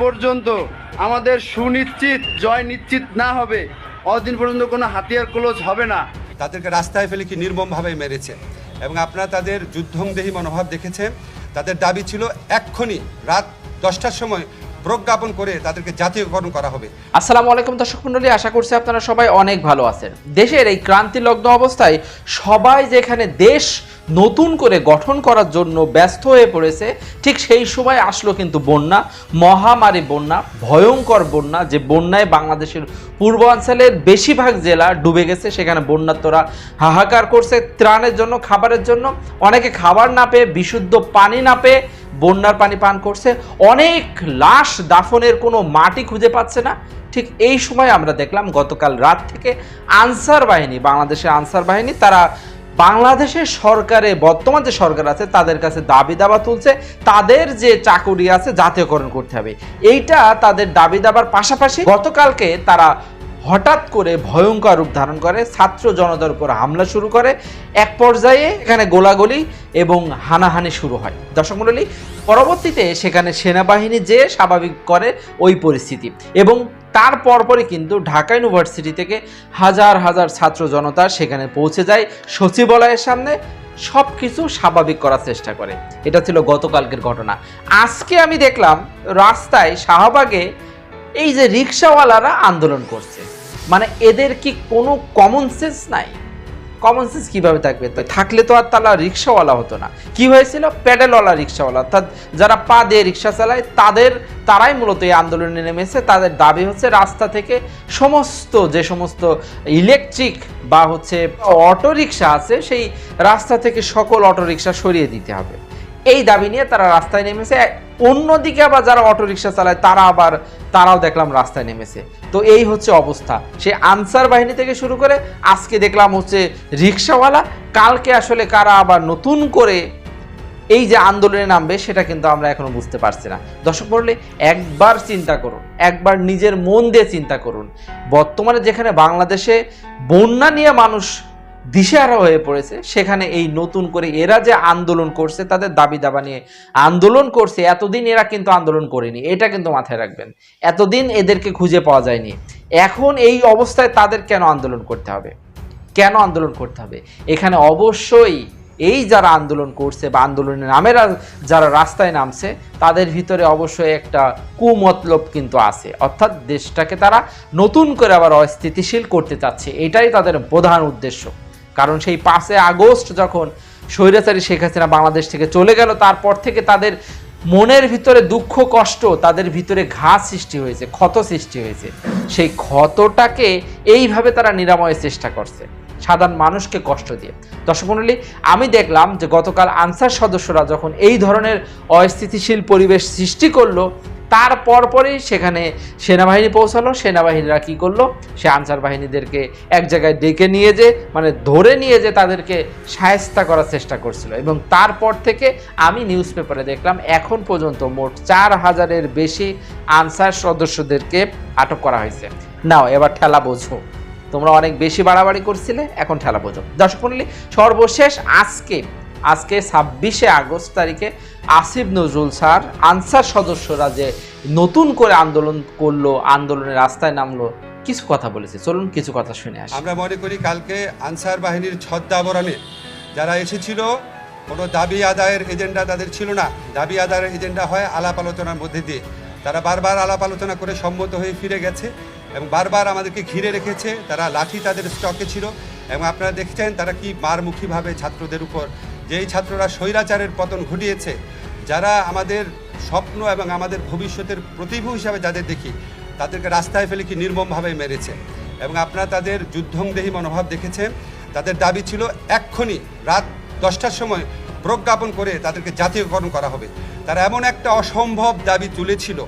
পর্যন্ত আমাদের সুনিশ্চিত, জয় নিশ্চিত না হবে, অদিন পর্যন্ত কোনো হাতিয়ার ক্লোজ হবে না। তাদেরকে রাস্তায় ফেলে কি নির্মমভাবে মেরেছে? এবং আপনারা তাদের যুদ্ধংদেহী মনোভাব দেখেছেন? তাদের দাবি ছিল এক্ষুনি রাত দশটার সময় প্রজ্ঞাপন করে তাদেরকে জাতীয়করণ করা হবে। আসসালামু আলাইকুম দর্শক মন্ডলী আশা করছি আপনারা সবাই অনেক ভালো আছেন। দেশের এই ক্রান্তিলগ্ন অবস্থায় সবাই যেখানে দেশ নতুন করে গঠন করার জন্য ব্যস্ত হয়ে পড়েছে, ঠিক সেই সময় আসলো কিন্তু বন্যা, মহামারী বন্যা, ভয়ঙ্কর বন্যা, যে বন্যায় বাংলাদেশের পূর্বাঞ্চলের বেশিরভাগ জেলা ডুবে গেছে, সেখানে বন্যার্তরা হাহাকার করছে ত্রাণের জন্য, খাবারের জন্য। অনেকে খাবার না পেয়ে, বিশুদ্ধ পানি না পেয়ে বন্যার পানি পান করছে। অনেক লাশ দাফনের কোনো মাটি খুঁজে পাচ্ছে না। ঠিক এই সময় আমরা দেখলাম গতকাল রাত থেকে আনসার বাহিনী, বাংলাদেশের আনসার বাহিনী, তারা বাংলাদেশের সরকারে, বর্তমান যে সরকার আছে, তাদের কাছে দাবি দাবা তুলছে। তাদের যে চাকুরি আছে, জাতীয়করণ করতে হবে। এইটা তাদের দাবি দাবার পাশাপাশি গতকালকে তারা হঠাৎ করে ভয়ঙ্কর রূপ ধারণ করে, ছাত্র জনতার উপর হামলা শুরু করে। এক পর্যায়ে এখানে গোলাগুলি এবং হানাহানি শুরু হয়। দর্শক মণ্ডলী, পরবর্তীতে সেখানে সেনাবাহিনী যে স্বাভাবিক করে ওই পরিস্থিতি এবং তার পরপরই কিন্তু ঢাকা ইউনিভার্সিটি থেকে হাজার হাজার ছাত্র জনতা সেখানে পৌঁছে যায় সচিবালয়ের সামনে। সব কিছু স্বাভাবিক করার চেষ্টা করে। এটা ছিল গতকালকের ঘটনা। আজকে আমি দেখলাম রাস্তায় শাহবাগে এই যে রিক্সাওয়ালারা আন্দোলন করছে। মানে এদের কি কোনো কমন সেন্স নাই? কমন সেন্স কীভাবে থাকবে? তো থাকলে তো আর তারা রিক্সাওয়ালা হতো না। কি হয়েছিল? প্যাডেলওয়ালা রিক্সাওয়ালা। অর্থাৎ যারা পা দিয়ে রিক্সা চালায়, তাদের, তারাই মূলত এই আন্দোলনে নেমেছে। তাদের দাবি হচ্ছে রাস্তা থেকে সমস্ত, যে সমস্ত ইলেকট্রিক বা হচ্ছে অটো রিক্সা আছে, সেই রাস্তা থেকে সকল অটো রিক্সা সরিয়ে দিতে হবে। এই দাবি নিয়ে তারা রাস্তায় নেমেছে। অন্যদিকে আবার যারা অটোরিকশা চালায়, তারা আবার, তারাও দেখলাম রাস্তায় নেমেছে। তো এই হচ্ছে অবস্থা। সে আনসার বাহিনী থেকে শুরু করে আজকে দেখলাম হচ্ছে রিক্সাওয়ালা কালকে আসলে কারা আবার নতুন করে এই যে আন্দোলনে নামবে, সেটা কিন্তু আমরা এখনও বুঝতে পারছি না। দর্শক বললে একবার চিন্তা করুন, একবার নিজের মন দিয়ে চিন্তা করুন। বর্তমানে যেখানে বাংলাদেশে বন্যা নিয়ে মানুষ দিশেহারা হয়ে পড়েছে। সেখানে এই নতুন করে এরা যে আন্দোলন করছে, তাদের দাবি দাবা নিয়ে আন্দোলন করছে, এতদিন এরা কিন্তু আন্দোলন করেনি। এটা কিন্তু মাথায় রাখবেন। এতদিন এদেরকে খুঁজে পাওয়া যায়নি। এখন এই অবস্থায় তাদের কেন আন্দোলন করতে হবে? কেন আন্দোলন করতে হবে? এখানে অবশ্যই এই যারা আন্দোলন করছে বা আন্দোলনের নামেরা যারা রাস্তায় নামছে, তাদের ভিতরে অবশ্যই একটা কুমতলব কিন্তু আছে। অর্থাৎ দেশটাকে তারা নতুন করে আবার অস্থিতিশীল করতে চাচ্ছে। এটাই তাদের প্রধান উদ্দেশ্য। কারণ সেই পাঁচে আগস্ট যখন স্বৈরাচারী শেখ হাসিনা বাংলাদেশ থেকে চলে গেল, তারপর থেকে তাদের মনের ভিতরে দুঃখ, কষ্ট, তাদের ভিতরে ঘা সৃষ্টি হয়েছে, ক্ষত সৃষ্টি হয়েছে। সেই ক্ষতটাকে এইভাবে তারা নিরাময়ের চেষ্টা করছে। সাধারণ মানুষকে কষ্ট দিয়ে। দর্শক মণ্ডলী, আমি দেখলাম যে গতকাল আনসার সদস্যরা যখন এই ধরনের অস্থিতিশীল পরিবেশ সৃষ্টি করল, তার পরপরই সেখানে সেনাবাহিনী পৌঁছালো। সেনাবাহিনীরা কি করল? সে আনসার বাহিনীদেরকে এক জায়গায় ডেকে নিয়ে যে মানে ধরে নিয়ে যে তাদেরকে সায়স্তা করার চেষ্টা করছিল। এবং তারপর থেকে আমি নিউজ পেপারে দেখলাম, এখন পর্যন্ত মোট চার হাজারের বেশি আনসার সদস্যদেরকে আটক করা হয়েছে। নাও, এবার ঠেলা বোঝো। তোমরা অনেক বেশি বাড়াবাড়ি করছিলে, এখন ঠেলা বোঝো দর্শক মণ্ডলী সর্বশেষ আজকে আজকে ছাব্বিশে আগস্ট তারিখে আসিফ নজরুল স্যার, আনসার সদস্যরা যে নতুন করে আন্দোলন করল আন্দোলনের রাস্তায় নামলো, কিছু কথা বলেছে। চলুন কিছু কথা শুনে আসি। আমরা মনে করি কালকে আনসার বাহিনীর ছদ্মাবরণে যারা এসেছিল, কোনো দাবি আদায়ের এজেন্ডা তাদের ছিল না। দাবি আদায়ের এজেন্ডা হয় আলাপ আলোচনার মধ্যে দিয়ে। তারা বারবার আলাপ আলোচনা করে সম্মত হয়ে ফিরে গেছে। এবং বারবার আমাদেরকে ঘিরে রেখেছে, তারা লাঠি তাদের স্টকে ছিল এবং আপনারা দেখছেন তারা কি মারমুখীভাবে ছাত্রদের উপর। যেই ছাত্ররা স্বৈরাচারের পতন ঘটিয়েছে, যারা আমাদের স্বপ্ন এবং আমাদের ভবিষ্যতের প্রতিভূ হিসাবে যাদের দেখি, তাদেরকে রাস্তায় ফেলে কি নির্মমভাবে মেরেছে। এবং আপনারা তাদের যুদ্ধংদেহী মনোভাব দেখেছেন, তাদের দাবি ছিল এক্ষুনি রাত দশটার সময় প্রজ্ঞাপন করে তাদেরকে জাতীয়করণ করা হবে। তারা এমন একটা অসম্ভব দাবি তুলেছিল,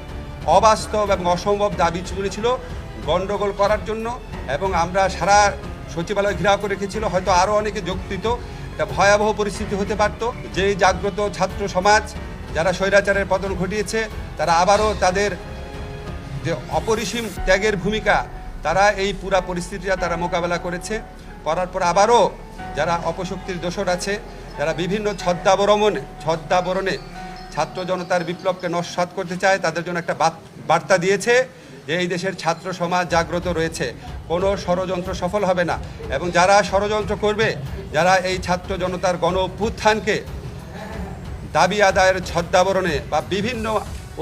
অবাস্তব এবং অসম্ভব দাবি তুলেছিল গণ্ডগোল করার জন্য এবং আমরা সারা সচিবালয় ঘেরাও করে রেখেছিল, হয়তো আরও অনেকে যোগ দিত একটা ভয়াবহ পরিস্থিতি হতে পারত। যেই জাগ্রত ছাত্র সমাজ, যারা স্বৈরাচারের পতন ঘটিয়েছে, তারা আবারও তাদের যে অপরিসীম ত্যাগের ভূমিকা, তারা এই পুরা পরিস্থিতিটা তারা মোকাবেলা করেছে। করার পর আবারও যারা অপশক্তির দোষর আছে, যারা বিভিন্ন ছদ্মাবরমনে ছদ্মাবরণে ছাত্র জনতার বিপ্লবকে নস্বাত করতে চায়, তাদের জন্য একটা বার্তা দিয়েছে। এই দেশের ছাত্র সমাজ জাগ্রত রয়েছে, কোনো ষড়যন্ত্র সফল হবে না। এবং যারা ষড়যন্ত্র করবে, যারা এই ছাত্র জনতার গণ অভ্যুত্থানকে দাবি আদায়ের ছদ্মাবরণে বা বিভিন্ন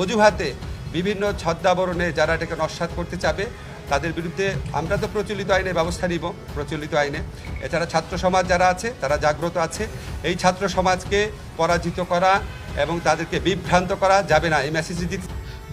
অজুহাতে, বিভিন্ন ছদ্মাবরণে যারা এটাকে নস্বাত করতে চাবে, তাদের বিরুদ্ধে আমরা তো প্রচলিত আইনে ব্যবস্থা নিব, প্রচলিত আইনে। এছাড়া ছাত্র সমাজ যারা আছে, তারা জাগ্রত আছে। এই ছাত্র সমাজকে পরাজিত করা এবং তাদেরকে বিভ্রান্ত করা যাবে না। এই মেসেজ দিতে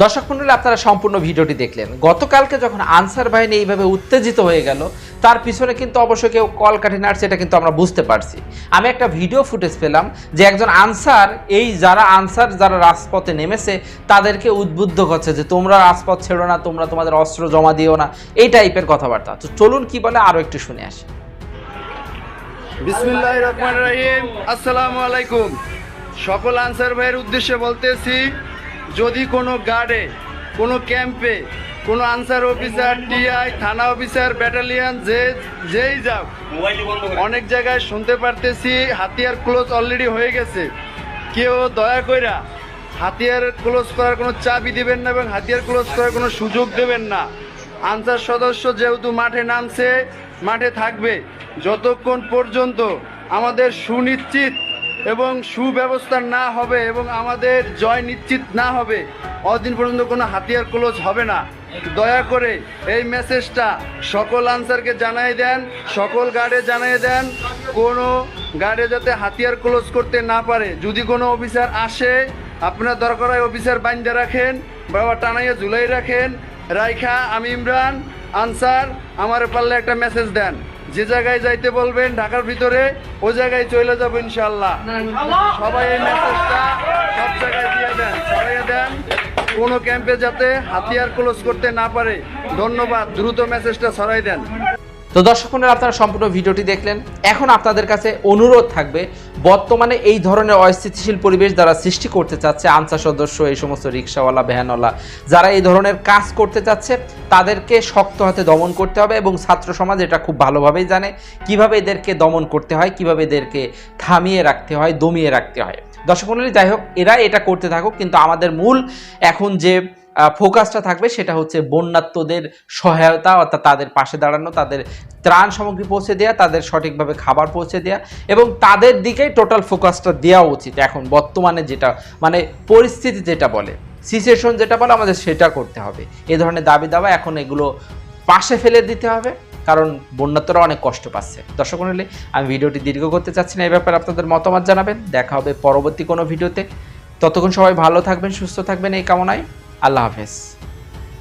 দর্শক মন্ডলী, আপনারা সম্পূর্ণ ভিডিওটি দেখলেন। গতকালকে যখন আনসার বাহিনী এইভাবে উত্তেজিত হয়ে গেল, তার পিছনে কিন্তু অবশ্যই কেউ কল কাঠি নাড়ছে, এটা কিন্তু আমরা বুঝতে পারছি। আমি একটা ভিডিও ফুটেজ পেলাম যে একজন আনসার, এই যারা আনসার, যারা রাজপথে নেমেছে, তাদেরকে উদ্বুদ্ধ করছে যে তোমরা রাজপথ ছেড়ো না, তোমরা তোমাদের অস্ত্র জমা দিও না, এই টাইপের কথাবার্তা। তো চলুন কি বলে আরও একটু শুনে আসি। আসসালামু আলাইকুম। সকল আনসার ভাইয়ের উদ্দেশ্যে বলতেছি যদি কোনো গার্ডে কোনো ক্যাম্পে কোনো আনসার অফিসার টিআই থানা অফিসার ব্যাটালিয়ান যে যেই যাও অনেক জায়গায় শুনতে পারতেছি হাতিয়ার ক্লোজ অলরেডি হয়ে গেছে। কেউ দয়া কইরা হাতিয়ার ক্লোজ করার কোনো চাবি দেবেন না এবং হাতিয়ার ক্লোজ করার কোনো সুযোগ দেবেন না। আনসার সদস্য যেহেতু মাঠে নামছে মাঠে থাকবে যতক্ষণ পর্যন্ত আমাদের সুনিশ্চিত এবং সুব্যবস্থা না হবে এবং আমাদের জয় নিশ্চিত না হবে, অদিন পর্যন্ত কোনো হাতিয়ার ক্লোজ হবে না। দয়া করে এই মেসেজটা সকল আনসারকে জানাই দেন, সকল গার্ডে জানাই দেন, কোনো গার্ডে যাতে হাতিয়ার ক্লোজ করতে না পারে। যদি কোনো অফিসার আসে, আপনার দরকার হয় অফিসার বাইন্দা রাখেন, বাবা টানাইয়া ঝুলাই রাখেন। রাইখা, আমি ইমরান আনসার আমার পারলে একটা মেসেজ দেন। যে জায়গায় যাইতে বলবেন, ঢাকার ভিতরে ওই জায়গায় চলে যাব ইনশাল্লাহ সবাই এই মেসেজটা সব জায়গায় দিয়ে দেন ছড়িয়ে দেন। কোনো ক্যাম্পে যাতে হাতিয়ার ক্লোজ করতে না পারে। ধন্যবাদ, দ্রুত মেসেজটা ছড়াই দেন। তো দর্শক মণ্ডলী আপনারা সম্পূর্ণ ভিডিওটি দেখলেন। এখন আপনাদের কাছে অনুরোধ থাকবে, বর্তমানে এই ধরনের অস্থিতিশীল পরিবেশ যারা সৃষ্টি করতে চাচ্ছে, আনসার সদস্য, এই সমস্ত রিক্সাওয়ালা, ভ্যানওয়ালা, যারা এই ধরনের কাজ করতে চাচ্ছে, তাদেরকে শক্ত হাতে দমন করতে হবে এবং ছাত্র সমাজ এটা খুব ভালোভাবেই জানে। কীভাবে এদেরকে দমন করতে হয়, কীভাবে এদেরকে থামিয়ে রাখতে হয়, দমিয়ে রাখতে হয়। দর্শক মণ্ডলী যাই হোক, এরা এটা করতে থাকুক, কিন্তু আমাদের মূল এখন যে ফোকাসটা থাকবে সেটা হচ্ছে বন্যাত্মদের সহায়তা, অর্থাৎ তাদের পাশে দাঁড়ানো, তাদের ত্রাণ সামগ্রী পৌঁছে দেওয়া তাদের সঠিকভাবে খাবার পৌঁছে দেওয়া এবং তাদের দিকেই টোটাল ফোকাসটা দেওয়া উচিত এখন বর্তমানে যেটা মানে পরিস্থিতি যেটা বলে সিচুয়েশন যেটা বলে আমাদের সেটা করতে হবে। এ ধরনের দাবি দাবা এখন এগুলো পাশে ফেলে দিতে হবে, কারণ বন্যাত্মরা অনেক কষ্ট পাচ্ছে। দর্শক মণ্ডলী আমি ভিডিওটি দীর্ঘ করতে চাচ্ছি না এই ব্যাপারে আপনাদের মতামত জানাবেন। দেখা হবে পরবর্তী কোনো ভিডিওতে। ততক্ষণ সবাই ভালো থাকবেন, সুস্থ থাকবেন, এই কামনায়। আল্লাহ হাফেজ